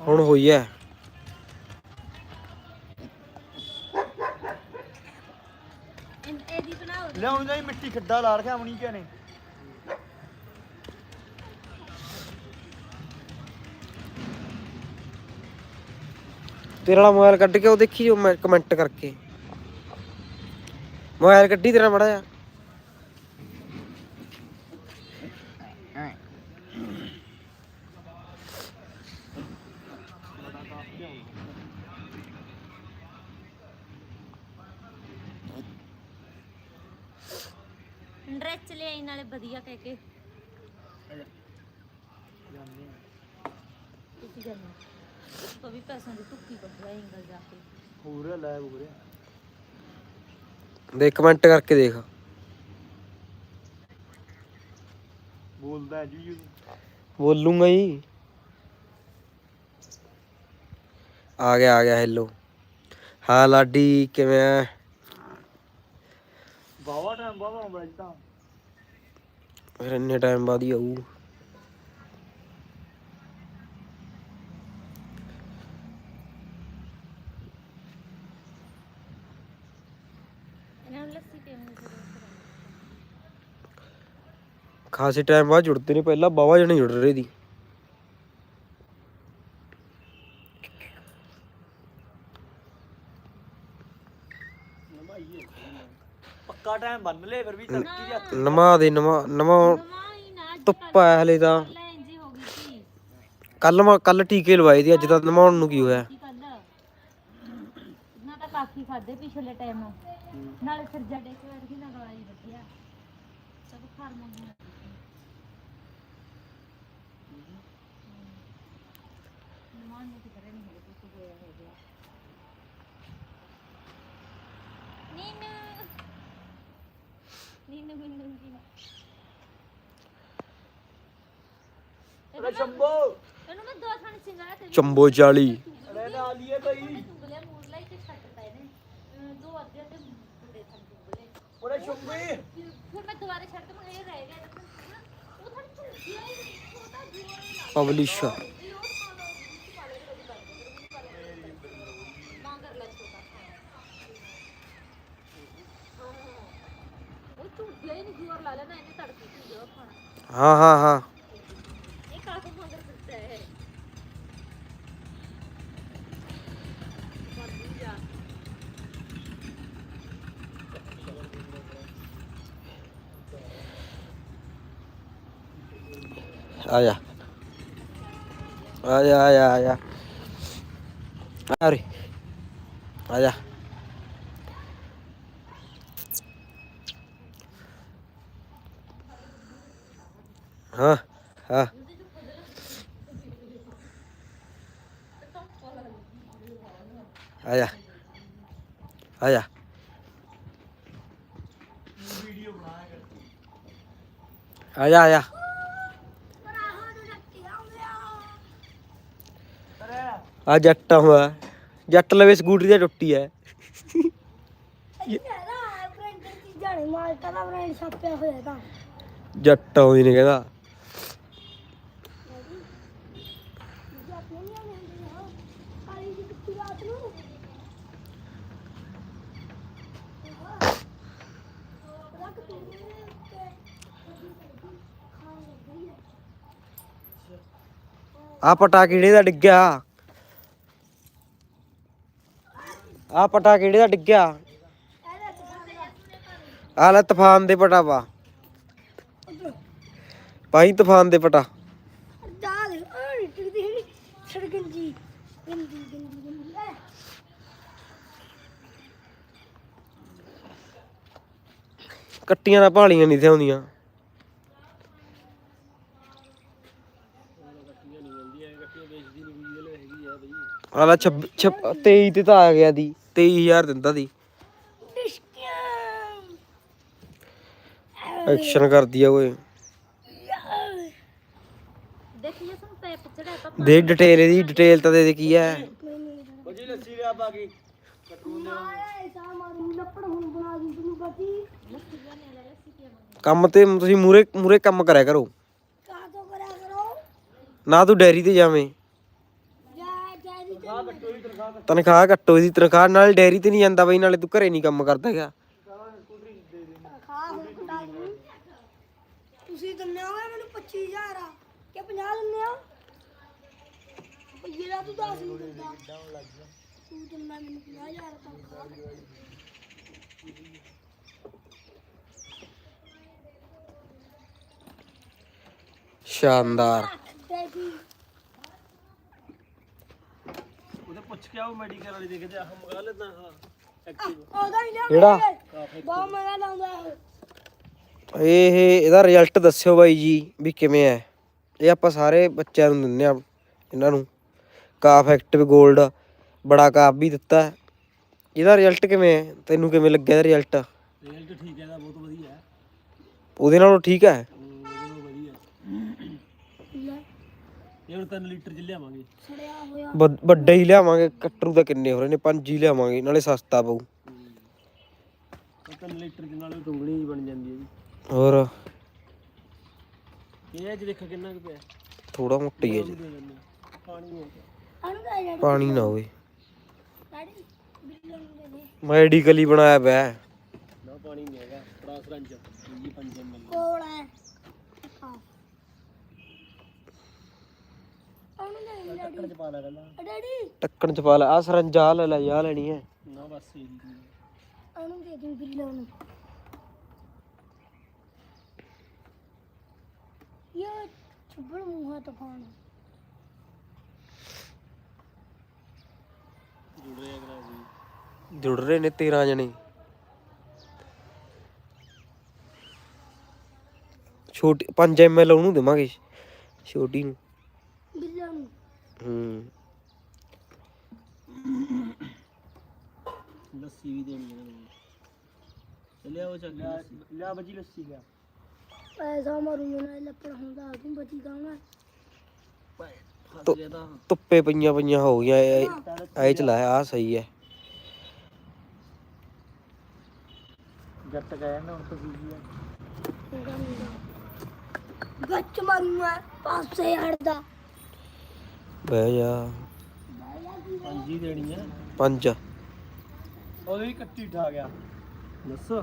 ਹੁਣ ਹੋਈ ਐ। ਇਨ- ਇਹਦੀ ਬਣਾਓ ਲਿਆਉਣ ਮਿੱਟੀ ਖੱਡਾ ਲਾ ਰੱਖਿਆ ਮਣੀ ਕਿਆ ਨੇ। ਤੇਰਾ ਵਾਲਾ ਮੋਬਾਈਲ ਕੱਢ ਕੇ ਉਹ ਦੇਖੀ ਜੋ ਮੈਂ ਕਮੈਂਟ ਕਰਕੇ। ਮੋਬਾਈਲ ਕੱਢੀ ਤੇਰਾ ਮੜਾ ਜਾ ਡਰੈਸ ਲੈ ਆਈ ਨਾਲੇ ਵਧੀਆ ਕਹਿ ਕੇ। ਤੁਸੀਂ ਜਾਣਾ। ਤੋਂ ਵੀ ਪੈਸੋਂ ਦੀ ਟੁੱਕੀ ਕੱਢਵਾ ਇੰਗਲ ਜਾ ਕੇ। ਹੋਰ ਲੈ ਬੋਰੇ ਦੇਖ ਕਮੈਂਟ ਕਰਕੇ ਦੇਖ। ਬੋਲਦਾ ਜੀ। ਬੋਲੂੰਗਾ ਹੀ ਆ ਗਿਆ ਆ ਗਿਆ ਹੈਲੋ ਹਾਂ ਲਾਡੀ ਕਿਵੇਂ ਆ ਬਾਵਾ ਟਾਈਮ ਬਾਵਾ ਆਉਂਦਾ ਜੀ ਤਾਂ। ਫਿਰ ਇੰਨੇ ਟਾਈਮ ਬਾਅਦ ਹੀ ਆਊ। ਖਾਸੇ ਟਾਈਮ ਬਾਅਦ ਜੁੜਦੇ ਨੇ, ਪਹਿਲਾਂ ਬਾਵਾ ਜਣੇ ਜੁੜ ਰਹੇ ਦੀ ਪੱਕਾ ਟਾਈਮ ਬੰਨ ਲੈ ਫਿਰ ਵੀ ਤੜਕੀ ਦੇ ਹੱਥ ਨਮਾ ਦੇ ਨਮਾ ਨਮਾ ਧੁੱਪ ਆ ਹਲੇ ਤਾਂ ਲੈ ਇੰਜੀ ਹੋ ਗਈ ਸੀ। ਕੱਲ ਮੈਂ ਕੱਲ ਟੀਕੇ ਲਵਾਏ ਦੀ ਅੱਜ ਤਾਂ ਨਮਾਉਣ ਨੂੰ ਕੀ ਹੋਇਆ? ਕੀ ਕੱਲ ਨਾ ਤਾਂ ਕਾਫੀ ਖਾਦੇ ਪਿਛਲੇ ਟਾਈਮ ਨਾਲੇ ਫਿਰ ਜੜੇ ਕੇ ਵਰਗੀ ਨਾ ਦਵਾਈ ਵਧੀਆ। ਸਭ ਖਾਰ ਮੰਗੂ ਨਮਾਨ ਨੂੰ ਕਿਧਰੇ ਨਹੀਂ ਹੋ ਕੁਝ ਹੋਇਆ ਹੋ ਗਿਆ ਨੀਨੂ। ਨੀਨੂ ਮੈਨੂੰ ਜੀ ਅਰੇ ਸ਼ੰਭੋ। ਇਹਨੂੰ ਮੈਂ ਦੋ ਥਾਣੇ ਸਿੰਗਾਰਾ ਤੇ ਚੰਬੋ 40 ਅਰੇ ਨਾ ਲੀਏ ਭਾਈ ਚੁੰਗਲੇ ਮੂਰਲਾ ਹੀ ਤੇ ਛੱਡ ਪਏ ਨੇ। ਅਹ ਦੋ ਅੱਧੇ ਤੇ ਬੁੱਢੇ ਥਾਂ ਚੁੰਗਲੇ ਓਰੇ ਸ਼ੰਭੀ। ਫਿਰ ਮੈਂ ਦੁਬਾਰਾ ਛੱਡ ਕੇ ਮੈਂ ਇਹ ਰਹਿ ਗਿਆ। ਤਾਂ ਨਾ ਉਹ ਥੋੜੀ ਝੁੰਗਿਆ ਹੀ ਛੋਟਾ ਜੂਆ ਪਬਲਿਸ਼ ਮੰਗ ਕਰ ਉਹ ਝੁੰਗਿਆ ਹੀ ਨਹੀਂ ਜੂਰ ਲਾ ਲੈਣਾ ਇਹਨੇ ਤੜਕੀ ਝੁੰਗਿਆ ਖਾਣਾ ਹਾਂ। ਆਇਆ। ਹਾਂ ਇਹ ਕਾਹਤੋਂ ਮੰਗਰ ਆ ਜੱਟ ਹੋਇਆ ਜੱਟ ਲਵੇ ਸਕੂਟਰੀ ਦਾ ਟੁੱਟੀ ਐ। ਜੱਟ ਹੋਈ ਨੇ ਕਹਿੰਦਾ। ਆ ਪਟਾ ਕਿਹੜੇ ਦਾ ਡਿੱਗਿਆ? ਆ ਪਟਾ ਕਿਹੜੇ ਦਾ ਡਿੱਗਿਆ? ਆ ਲੈ ਤੂਫਾਨ ਦੇ ਪਟਾ ਪਾ ਪਾਈ ਤੂਫਾਨ ਦੇ ਪਟਾ। ਕੱਟੀਆਂ ਦਾ ਭਾਲੀਆਂ ਨਹੀਂ ਥਿਆਉਂਦੀਆਂ ਆਲਾ 26 23 ਤੇ ਤਾਂ ਆ ਗਿਆ ਦੀ। 23000 ਦਿੰਦਾ ਦੀ। ਐਕਸ਼ਨ ਕਰਦੀ ਆ ਓਏ। ਦੇਖੀਏ ਸਾਨੂੰ ਪੈਪ ਚੜਾ ਤਾਂ ਦੇ ਡਿਟੇਲ ਇਹਦੀ ਡਿਟੇਲ ਤਾਂ ਦੇ ਦੇ ਕੀ ਹੈ। ਉਹ ਜੀ ਲੱਸੀ ਲਿਆ ਪਾ ਕੇ। ਕਟੂ ਨੇ ਕੰਮ ਤੇ ਤੁਸੀਂ ਮੂਰੇ ਮੂਰੇ ਕੰਮ ਕਰਿਆ ਕਰੋ? ਨਾ ਤੂੰ ਡੈਰੀ ਤੇ ਜਾਵੇਂ। ਤਨਖਾਹ ਕੱਟੋ ਇਹਦੀ ਤਨਖਾਹ ਨਾਲ ਡੈਰੀ ਤੇ ਨਹੀਂ ਜਾਂਦਾ ਬਈ ਨਾਲੇ ਤੂੰ ਘਰੇ ਨਹੀਂ ਕੰਮ ਕਰਦਾ ਹੈਗਾ। ਤਨਖਾਹ ਹੁਣ ਕਟਾ ਦੂੰ ਤੁਸੀਂ ਦਿੰਦੇ ਹੋ ਮੈਨੂੰ 25000 ਆ ਕਿ 50 ਦਿੰਦੇ ਹੋ? ਭਈਏ ਦਾ ਤੂੰ 10 ਨਹੀਂ ਦਿੰਦਾ। ਤੂੰ ਦਿੰਦਾ ਮੈਨੂੰ 50000 ਤਨਖਾਹ ਸ਼ਾਨਦਾਰ। ਪੁੱਛ ਕੇ ਆਓ ਮੈਡੀਕਲ ਵਾਲੀ ਦੇਖਦੇ ਆਹ ਮੰਗਾ ਲੈਂਦਾ ਹਾਂ ਐਕਟਿਵ ਉਹਦਾ ਹੀ ਲਿਆ ਕਿਹੜਾ? ਬਹੁਤ ਮਜ਼ਾ ਲਾਉਂਦਾ ਹੈ ਇਹ ਇਹਦਾ ਰਿਜ਼ਲਟ ਦੱਸਿਓ ਬਾਈ ਜੀ ਵੀ ਕਿਵੇਂ ਹੈ। ਇਹ ਆਪਾਂ ਸਾਰੇ ਬੱਚਿਆਂ ਨੂੰ ਦਿੰਨੇ ਆ ਇਹਨਾਂ ਨੂੰ। ਕਾਫ ਐਕਟਿਵ 골ਡ ਬੜਾ ਕਾਫ ਵੀ ਦਿੱਤਾ। ਹੈ। ਇਹਦਾ ਰਿਜ਼ਲਟ ਕਿਵੇਂ ਹੈ? ਤੈਨੂੰ ਕਿਵੇਂ ਲੱਗਿਆ ਇਹਦਾ ਰਿਜ਼ਲਟ ਰਿਜ਼ਲਟ ਠੀਕ ਹੈ ਇਹਦਾ ਬਹੁਤ ਵਧੀਆ ਹੈ। ਉਹਦੇ ਨਾਲੋਂ ਠੀਕ ਹੈ ਹਮ, ਉਹਦੇ ਨਾਲੋਂ ਵਧੀਆ ਲੈ ਇਹ ਹੁਣ 3 ਲੀਟਰ ਚ ਲਿਆਵਾਂਗੇ। ਸੜਿਆ ਹੋਇਆ। ਵੱਡ- ਵੱਡਾ ਹੀ ਲਿਆਵਾਂਗੇ ਕੱਟਰੂ ਤਾਂ ਕਿੰਨੇ ਹੋ ਰਹੇ ਨੇ ਪੰਜ ਹੀ ਲਿਆਵਾਂਗੇ ਨਾਲੇ ਸਸਤਾ ਪਊ। ਉਹ 3 ਲੀਟਰ ਚ ਨਾਲ ਟੁੰਗਣੀ ਬਣ ਜਾਂਦੀ ਹੈ ਜੀ। ਹੋਰ? ਇਹ ਅੱਜ ਦੇਖ ਕਿੰਨਾ ਕੁ ਪਿਆ। ਥੋੜਾ ਮੋਟਾ ਹੀ ਹੈ ਜੀ। ਦੇ ਦਿੰਦੇ ਹਾਂ। ਪਾਣੀ ਹੋ ਗਿਆ ਅਣੂ ਦਾ ਡੈਡੀ ਪਾਣੀ ਨਾ ਹੋਵੇ। ਡੈਡੀ ਬਿੱਲ ਨੂੰ ਦੇ ਦੇ ਮੈਡੀਕਲ ਹੀ ਬਣਾਇਆ ਪਿਆ। ਹੈ। ਨਾ ਪਾਣੀ ਨਹੀਂ ਹੈਗਾ ਸਰੰਜ ਜੀ 5 ml ਕੋਲ ਹਾਂ। ਦਾ ਡੈਡੀ। ਟੱਕਰ ਚ ਪਾ ਲੈ ਪਹਿਲਾਂ। ਡੈਡੀ। ਟੱਕਣ ਚ ਪਾ ਲੈ। ਆ ਸਰੰਜਾ ਲੈ ਲੈ ਆ ਲੈਣੀ ਹੈ। ਨਾ ਬਸ ਇਹ ਜੀ। ਚੀਜ਼। ਅਣੂ ਦੇ ਦੂੰ ਬਿੱਲ ਨੂੰ ਇਹ ਚੁੱਬੜ ਮੂੰਹਾਂ ਤੂਫਾਨ ਜੁੜ ਰਿਹਾ ਕਰਾ ਜੀ। ਜੁੜ ਰਹੇ ਨੇ 13 ਜਣੇ। ਛੋਟੀ 5 ਐਮਐਲ ਉਹਨੂੰ ਦੇਵਾਂਗੇ। ਛੋਟੀ ਨੂੰ। ਹੂੰ। ਲੱਸੀ ਵੀ ਦੇਣੀ ਇਹਨਾਂ ਨੂੰ ਚੱਲਿਆ ਉਹ ਚੱਲ ਲਿਆ ਲਿਆ ਬੱਜੀ ਲੱਸੀ ਲਿਆ ਪੈਸਾ ਮਾਰੂੰਗਾ ਨਾ ਲੱਪੜ ਹੁੰਦਾ ਤੂੰ ਬਚੀ ਗਾਣਾ ਫਸ ਗਿਆ ਤਾਂ। ਧੁੱਪੇ ਪਈਆਂ ਪਈਆਂ ਹੋ ਗਈਆਂ ਇਹ ਇਹ ਚਲਾ ਆ। ਸਹੀ ਹੈ। ਜੱਟ ਗਿਆ ਨਾ ਹੁਣ ਤਾਂ ਬੀਜੀ ਗੱਚ ਮਾਰੂੰਗਾ ਪਾਸੇ ਹਟਦਾ। ਬਹਿ ਜਾ। ਪੰਜ ਹੀ ਦੇਣੀ ਆ। ਪੰਜ। ਉਹਦੇ ਵੀ ਕੱਟੀ ਠਾ ਗਿਆ। ਦੱਸੋ।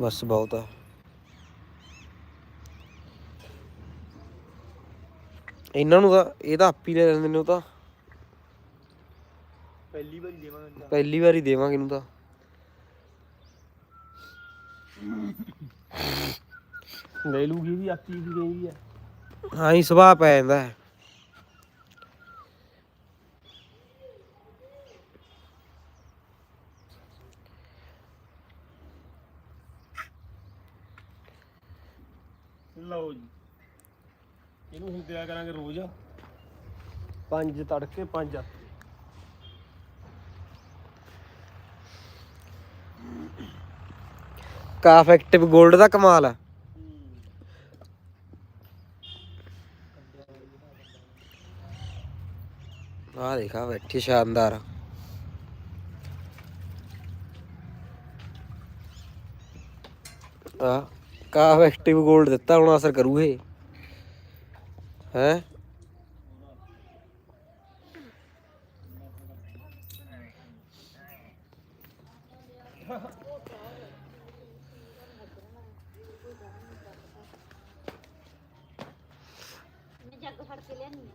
ਬਸ ਬਹੁਤ ਹੈ ਇਹਨਾਂ ਨੂੰ ਤਾਂ ਇਹ ਤਾਂ ਆਪੀ ਲੈ ਲੈਂਦੇ ਨੇ ਉਹ ਤਾਂ। ਪਹਿਲੀ ਵਾਰੀ ਦੇਵਾਂਗੇ ਪਹਿਲੀ ਵਾਰੀ ਦੇਵਾਂਗੇ ਇਹਨੂੰ ਤਾਂ। ਲੈ ਲੂਗੀ ਵੀ ਆਪੀ ਵੀ ਗਈ ਆ। ਹਾਂ ਹੀ ਸੁਭਾਅ ਪੈ ਜਾਂਦਾ ਹੈ ਲਓ ਜੀ ਦਿਆ ਕਰਾਂਗੇ ਰੋਜ਼। ਪੰਜ ਤੜਕੇ ਪੰਜ ਆ ਕਾਫ ਐਕਟਿਵ 골ਡ ਦਾ ਕਮਾਲ ਹੈ ਆਹ ਦੇਖਾ ਬੈਠੀ ਸ਼ਾਨਦਾਰ। ਆ ਕਾਫ ਐਕਟਿਵ 골ਡ ਦਿੱਤਾ ਹੁਣ ਅਸਰ ਕਰੂ ਇਹ ਹੈ? ਮੈਂ ਜੱਗ ਫੜ ਕੇ ਲਿਆਨੀ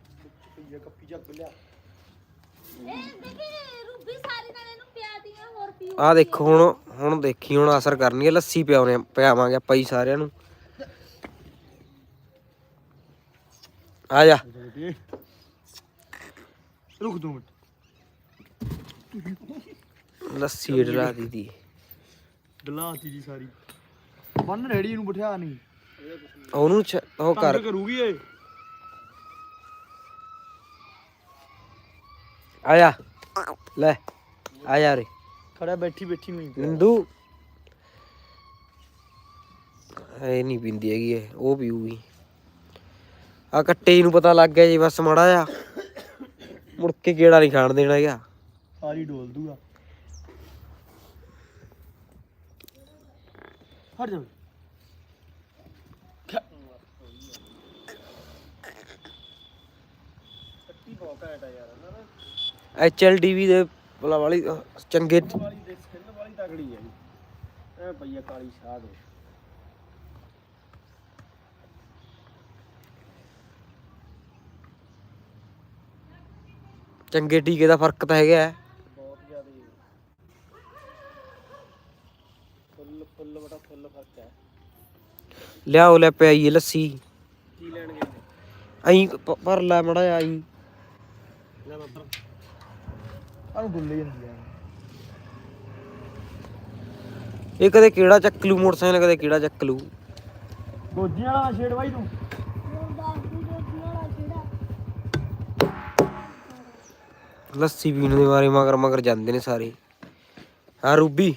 ਇਹ ਕੱਪੀ ਜੱਗ ਲਿਆ। ਇਹ ਦੇਖੀ ਰੂਬੀ ਸਾਰੀ ਨਾਲ ਇਹਨੂੰ ਪਿਆ ਦੀਆਂ ਹੋਰ ਪੀਊ ਆ ਦੇਖੋ ਹੁਣ ਹੁਣ ਦੇਖੀ ਹੁਣ ਅਸਰ ਕਰਨੀ ਹੈ ਲੱਸੀ ਪਿਆਉਣੇ ਪਿਆਵਾਂਗੇ ਆਪਾਂ ਹੀ ਸਾਰਿਆਂ ਨੂੰ। ਆ ਜਾ। ਰੁਕ ਦੋ ਮਿੰਟ। ਲੱਸੀ ਡਲਾ ਦੀਦੀ ਡਲਾਤੀ ਜੀ ਸਾਰੀ। ਬੰਨ ਰੈਡੀ ਇਹਨੂੰ ਬਿਠਾ ਨਹੀਂ ਉਹਨੂੰ ਉਹ ਕਰ। ਕਰੂਗੀ ਏ ਆ ਜਾ। ਲੈ ਆ ਜਾ ਰੇ ਖੜਾ ਬੈਠੀ ਬੈਠੀ ਨੂੰ ਨਿੰਦੂ। ਇਹ ਨਹੀਂ ਪੀਂਦੀ ਹੈਗੀ ਇਹ ਉਹ ਪੀਊਗੀ। ਆ ਕੱਟੇ ਨੂੰ ਪਤਾ ਲੱਗ ਗਿਆ ਜੀ ਬਸ ਮਾੜਾ ਜਾ ਮੁੜ ਕੇ ਗੇੜਾ ਨਹੀਂ ਖਾਣ ਦੇਣਾ ਹੈਗਾ। ਸਾਰੀ ਡੋਲ ਦੂਗਾ। ਹਟ ਜਾ ਆ ਯਾਰ ਨਾ ਐਚਐਲਡੀਵੀ ਦੇ ਬਲਾ ਵਾਲੀ ਚੰਗੇ ਵਾਲੀ ਦੇ ਸਕਿਨ ਵਾਲੀ ਤਗੜੀ ਹੈ ਜੀ। ਐ ਪਈਆ ਕਾਲੀ ਸ਼ਾਹ ਦੇ। ਚੰਗੇ ਟੀਕੇ ਦਾ ਫ਼ਰਕ ਤਾਂ ਹੈਗਾ ਹੈ। ਬਹੁਤ ਜ਼ਿਆਦਾ ਹੀ ਫੁੱਲ ਫੁੱਲ ਬੜਾ ਫੁੱਲ ਫ਼ਰਕ ਹੈ। ਲਿਆਓ ਲੈ ਪਿਆਈਏ ਲੱਸੀ। ਕੀ ਲੈਣ ਗਏ ਅਈ ਭਰ ਲੈ ਮੜਾ ਆਈ ਲੈ ਬੱਬਰ। ਆਨੂੰ ਗੁੱਲੇ ਜਾਂਦੀ ਆ। ਇਹ ਕਦੇ ਕਿਹੜਾ ਚੱਕ ਲੂ ਮੋਟਰਸਾਈਕਲ ਕਦੇ ਕਿਹੜਾ ਚੱਕ ਲੂ ਗੋਜੀਆਂ ਵਾਲਾ ਛੇੜ ਬਾਈ ਤੂੰ। ਲੱਸੀ ਪੀਣ ਦੇ ਬਾਰੇ ਮਗਰ ਮਗਰ ਜਾਂਦੇ ਨੇ ਸਾਰੇ। ਆ ਰੂਬੀ।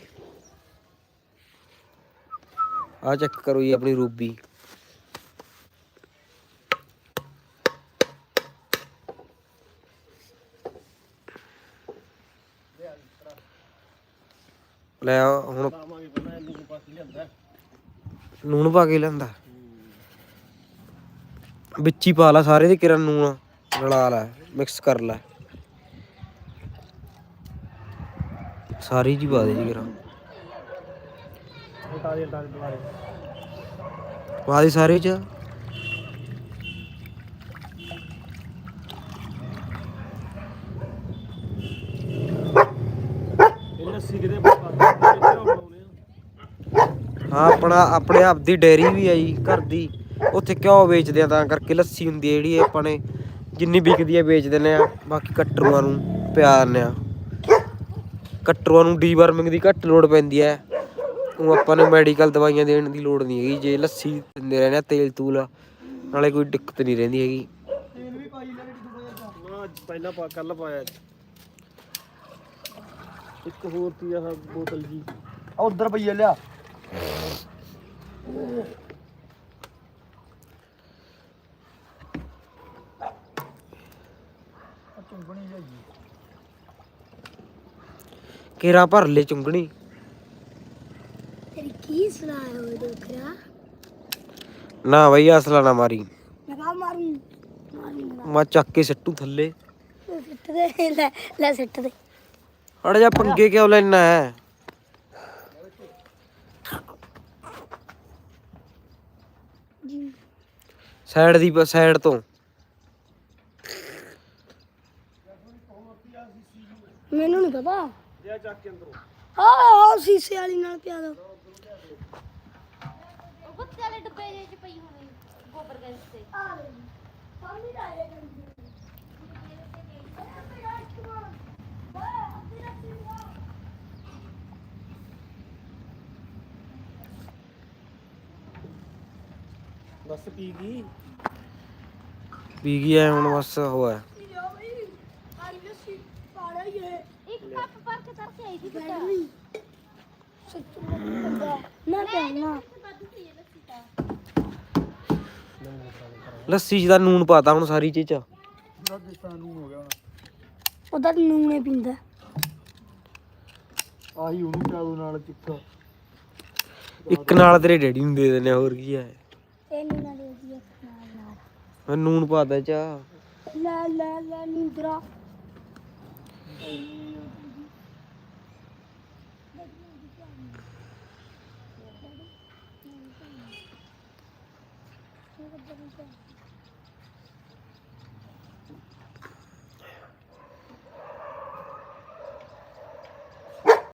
ਆ ਚੈੱਕ ਕਰੋ ਜੀ ਆਪਣੀ ਰੂਬੀ। ਲੈ ਹੁਣ ਆਵਾਂਗੇ ਨੂਣ ਪਾ ਕੇ ਲੈਂਦਾ ਵਿੱਚ ਹੀ ਪਾ ਲਾ ਸਾਰੇ ਦੇ ਕਿਰਨ ਨੂਣ ਰਲਾ ਲੈ ਮਿਕਸ ਕਰ ਲੈ। ਸਾਰੀ ਜੀ ਪਾ ਦੇ ਜੀ ਕਿਰਨ ਉਟਾ ਦੇ ਉਟਾ ਦੇ ਦੁਬਾਰੇ ਪਾ ਦੇ ਸਾਰੇ ਚ। ਹਾਂ, ਆਪਣਾ ਆਪਣੇ ਆਪ ਦੀ ਡੈਰੀ ਵੀ ਆ ਜੀ, ਘਰ ਦੀ। ਉੱਥੇ ਘਿਓ ਵੇਚਦੇ ਆ, ਤਾਂ ਕਰਕੇ ਲੱਸੀ ਹੁੰਦੀ ਹੈ ਜਿਹੜੀ ਆਪਾਂ ਨੇ। ਜਿੰਨੀ ਵਿਕਦੀ ਹੈ ਵੇਚ ਦਿੰਦੇ ਆ। ਬਾਕੀ ਕੱਟਰੂਆਂ ਨੂੰ ਪਿਆ ਦਿੰਦੇ ਆ। ਕੱਟਰੂਆਂ ਨੂੰ ਡੀਵਰਮਿੰਗ ਦੀ ਘੱਟ ਲੋੜ ਪੈਂਦੀ ਹੈ। ਉਹ ਆਪਾਂ ਨੂੰ ਮੈਡੀਕਲ ਦਵਾਈਆਂ ਦੇਣ ਦੀ ਲੋੜ ਨਹੀਂ ਹੈਗੀ। ਜੇ ਲੱਸੀ ਦਿੰਦੇ ਰਹਿੰਦੇ ਆ ਤੇਲ ਤੂਲ ਨਾਲੇ ਕੋਈ ਦਿੱਕਤ ਨਹੀਂ ਰਹਿੰਦੀ ਹੈਗੀ। ਨਾ ਅੱਜ ਪਹਿਲਾਂ ਪਾ ਕੱਲ ਪਾਇਆ ਇੱਕ ਹੋਰ ਤੀ ਆਹ ਬੋਤਲ ਜੀ। ਆ ਉਧਰ ਪਈਏ ਲਿਆ ਆ ਚੁੰਗਣੀ ਜਾਈ ਕੇਰਾ ਭਰ ਲੈ ਚੁੰਗਣੀ। ਤੇਰੀ ਕੀ ਸਲਾਹ ਹੈ ਉਹ ਨਾ ਬਈ ਅਸਲਾ ਨਾ ਮਾਰੀ। ਮੈਂ ਕਹਾ ਮਾਰੂ ਮਾਰੂ ਮੈਂ ਚੱਕ ਕੇ ਸੱਟੂ ਥੱਲੇ। ਸਿੱਟ ਦੇ ਲੈ ਲੈ ਸਿੱਟ ਦੇ। ਅੜ ਜਾ ਪੰਗੇ ਕਿਉਂ ਲੈਣਾ ਹੈ? ਜੀ ਸਾਈਡ ਦੀ ਸਾਈਡ ਤੋਂ। ਮੈਨੂੰ ਨਹੀਂ ਪਤਾ। ਲਿਆ ਚੱਕ ਕੇ ਅੰਦਰੋਂ। ਆ ਆ ਸੀਸੇ ਵਾਲੀ ਨਾਲ ਪਿਆ ਦੋ? ਉਹ ਕੁੱਤੇ ਵਾਲੇ ਡੱਬੇ ਜਿਹੇ ਚ ਪਈ ਹੋਣੀ ਗੋਬਰ ਗੈਸ ਤੇ। ਬਸ ਪੀ ਗਈ। ਪੀ ਗਿਆ ਹੁਣ ਬਸ ਹੋਇਆ ਇੱਕ ਕੱਪ ਭਰ ਕੇ ਆਈ ਸੀ ਨਾ ਲੱਸੀ 'ਚ ਤਾਂ ਨੂਨ ਪਾਤਾ ਹੁਣ ਸਾਰੀ ਚੀਜ਼ 'ਚ। ਰਾਜਸਥਾਨ ਨੂੰ ਹੋ ਗਿਆ ਹੁਣ ਉਹਦਾ ਨੂਨੇ ਪੀਂਦਾ। ਆਹੀ ਉਹਨੂੰ ਦੋ ਨਾਲ ਚਿੱਕਾ ਇੱਕ ਨਾਲ ਤੇਰੇ ਡੈਡੀ ਨੂੰ ਦੇ ਦਿੰਦੇ ਆ, ਹੋਰ ਕੀ ਹੈ ਇਹ? ਨੂਨਾ ਦੇ ਦੀ ਨਾਲ ਨਾਲ। ਮੈਂ ਨੂਨ ਪਾਤਾ ਚਾ। ਲੈ ਲੈ ਲੈ ਨੀਂਦਰਾ।